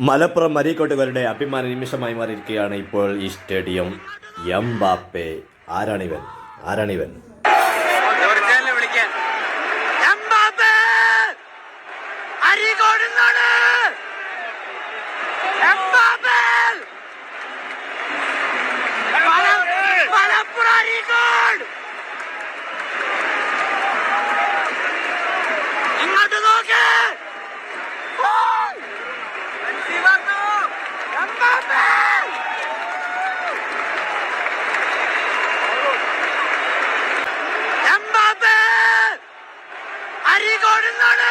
മലപ്പുറം മരീക്കോട്ടുകാരുടെ അഭിമാന നിമിഷമായി മാറിയിരിക്കുകയാണ് ഇപ്പോൾ ഈ സ്റ്റേഡിയം. എംബാപ്പെ ആരാണിവൻ? ആരാണിവൻ? വിളിക്കാൻ. தமிழ்நாடு